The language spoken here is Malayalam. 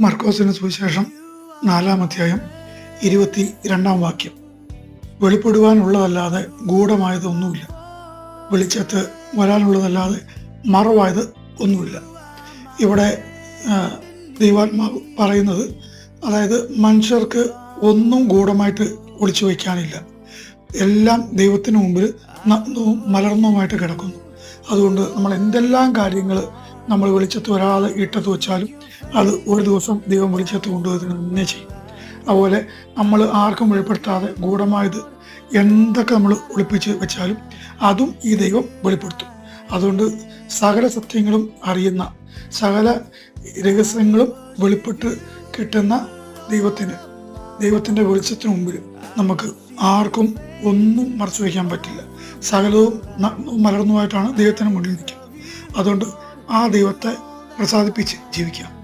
മർക്കോസിന് സുവിശേഷം നാലാം അധ്യായം ഇരുപത്തി രണ്ടാം വാക്യം. വെളിപ്പെടുവാനുള്ളതല്ലാതെ ഗൂഢമായതൊന്നുമില്ല വെളിച്ചത്ത് വരാനുള്ളതല്ലാതെ മറവായത് ഒന്നുമില്ല. ഇവിടെ ദൈവാത്മാവ് പറയുന്നത് അതായത് മനുഷ്യർക്ക് ഒന്നും ഗൂഢമായിട്ട് ഒളിച്ചു വയ്ക്കാനില്ല. എല്ലാം ദൈവത്തിന് മുമ്പിൽ നഗ്നവും മലർന്നവുമായിട്ട് കിടക്കുന്നു. അതുകൊണ്ട് നമ്മൾ എന്തെല്ലാം കാര്യങ്ങൾ നമ്മൾ വെളിച്ചത്ത് വരാതെ ഇട്ടത്ത് വെച്ചാലും അത് ഒരു ദിവസം ദൈവം വെളിച്ചത്ത് കൊണ്ടുവരുന്ന തന്നെ ചെയ്യും. അതുപോലെ നമ്മൾ ആർക്കും വെളിപ്പെടുത്താതെ ഗൂഢമായത് എന്തൊക്കെ നമ്മൾ ഒളിപ്പിച്ച് വെച്ചാലും അതും ഈ ദൈവം വെളിപ്പെടുത്തും. അതുകൊണ്ട് സകല സത്യങ്ങളും അറിയുന്ന സകല രഹസ്യങ്ങളും വെളിപ്പെട്ട് കിട്ടുന്ന ദൈവത്തിന് ദൈവത്തിന്റെ വെളിച്ചത്തിന് മുമ്പിൽ നമുക്ക് ആർക്കും ഒന്നും മറച്ചു വയ്ക്കാൻ പറ്റില്ല. സകലവും നഗ്നവും മലർന്നുമായിട്ടാണ് ദൈവത്തിന് മുന്നിൽ നിൽക്കുന്നത് അതുകൊണ്ട് ആ ദൈവത്തെ പ്രസാദിപ്പിച്ച് ജീവിക്കാം.